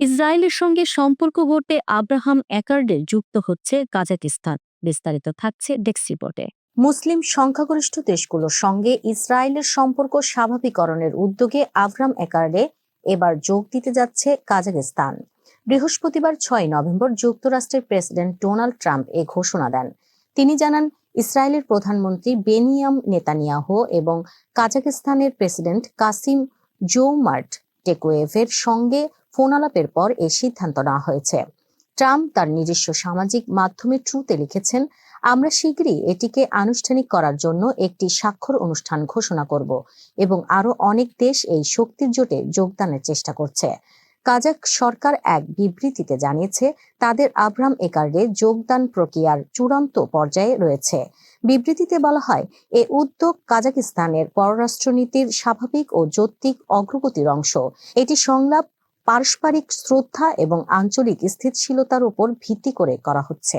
ইসরায়েলের সঙ্গে সম্পর্ক গড়তে আব্রাহাম অ্যাকার্ডে যুক্ত হচ্ছে কাজাকিস্তান বিস্তারিত থাকছে ডেস্ক রিপোর্টে। মুসলিম সংখ্যাগরিষ্ঠ দেশগুলোর সঙ্গে ইসরায়েলের সম্পর্ক স্বাভাবিকরণের উদ্যোগে আব্রাহাম অ্যাকার্ডে এবার যোগ দিতে যাচ্ছে কাজাকিস্তান। বৃহস্পতিবার ছয় নভেম্বর যুক্তরাষ্ট্রের প্রেসিডেন্ট ডোনাল্ড ট্রাম্প এ ঘোষণা দেন। তিনি জানান, ইসরায়েলের প্রধানমন্ত্রী বেনিয়াম নেতানিয়াহু এবং কাজাকিস্তানের প্রেসিডেন্ট কাসিম জোমার্ট টেকোয়েভের সঙ্গে ফোনালাপের পর এই সিদ্ধান্ত নেওয়া হয়েছে। ট্রাম্প তার নিজস্ব সামাজিক মাধ্যমে ট্রুতে লিখেছেন, আমরা শীঘ্রই এটিকে আনুষ্ঠানিক করার জন্য একটি স্বাক্ষর অনুষ্ঠান ঘোষণা করব এবং আরও অনেক দেশ এই শক্তির জোটে যোগদানের চেষ্টা করছে। কাজাক সরকার এক বিবৃতিতে জানিয়েছে, তাদের আব্রাম একার্ডে যোগদান প্রক্রিয়ার চূড়ান্ত পর্যায়ে রয়েছে। বিবৃতিতে বলা হয়, এ উদ্যোগ কাজাকিস্তানের পররাষ্ট্রনীতির স্বাভাবিক ও যৌক্তিক অগ্রগতির অংশ। এটি সংলাপ পারস্পরিক শ্রদ্ধা এবং আঞ্চলিক স্থিতিশীলতার উপর ভিত্তি করে করা হচ্ছে।